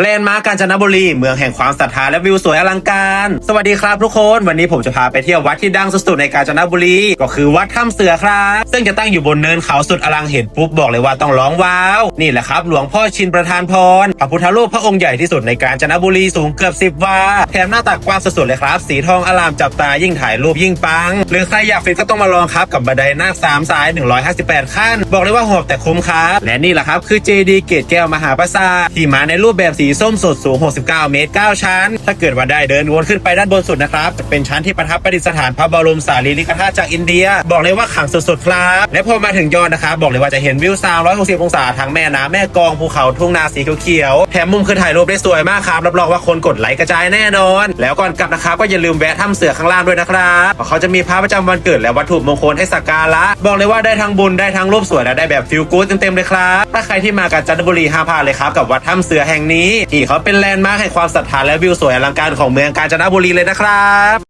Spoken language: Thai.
แลนด์มาร์กกาญจนบุรี เมืองแห่งความศรัทธาและวิวสวยอลังการ สวัสดีครับทุกคน วันนี้ผมจะพาไปเที่ยววัดที่ดังสุดๆในกาญจนบุรี ก็คือวัดถ้ำเสือครับ ซึ่งจะตั้งอยู่บนเนินเขาสุดอลังเห็นปุ๊บบอกเลยว่าต้องร้องว้าว นี่แหละครับหลวงพ่อชินประธานพร พระพุทธรูปพระองค์ใหญ่ที่สุดในกาญจนบุรีสูงเกือบ 10 วา แถมหน้าตักกว้างสุดๆเลยครับ สีทองอลามจับตายิ่งถ่ายรูปยิ่งปัง หรือใครอยากฟิตก็ต้องมาลองครับกับบันไดนาคสามสาย 158 ขั้น บอกเลยว่าหอบแต่คุ้มครับ และนี่แหละครับคือเจดีเกตแก้วมหาปราสาทที่มาในรูปแบบสีส้มสดสูง 69 เมตร 9 ชั้น ถ้าเกิดว่าได้เดินวนขึ้นไปด้านบนสุดนะครับ จะเป็นชั้นที่ประทับประดิษฐานพระบรมสารีริกธาตุจากอินเดีย บอกเลยว่าขังสุดๆครับ และพอมาถึงยอดนะครับ บอกเลยว่าจะเห็นวิว 360 องศาทั้งแม่น้ำแม่กองภูเขาทุ่งนาสีเขียวๆแถมมุมคือถ่ายรูปได้สวยมากครับรับรองว่าคนกดไลค์กระจายแน่นอน แล้วก่อนกลับนะครับก็อย่าลืมแวะถ้ำเสือข้างล่างด้วยนะครับเพราะเขาจะมีพระประจำวันเกิดและวัตถุมงคลให้สักการะ บอกเลยว่าได้ทั้งบุญได้ทั้งรูปสวยและได้แบบฟิลกู๊ดเต็มๆเลยครับถ้าใครที่มากับจันทบุรีห้าพลาดเลยครับกับวัดถ้ำเสือแห่งนี้ที่เขาเป็นแลนด์มาร์คแห่งความศรัทธาและวิวสวยอลังการของเมืองกาญจนบุรีเลยนะครับ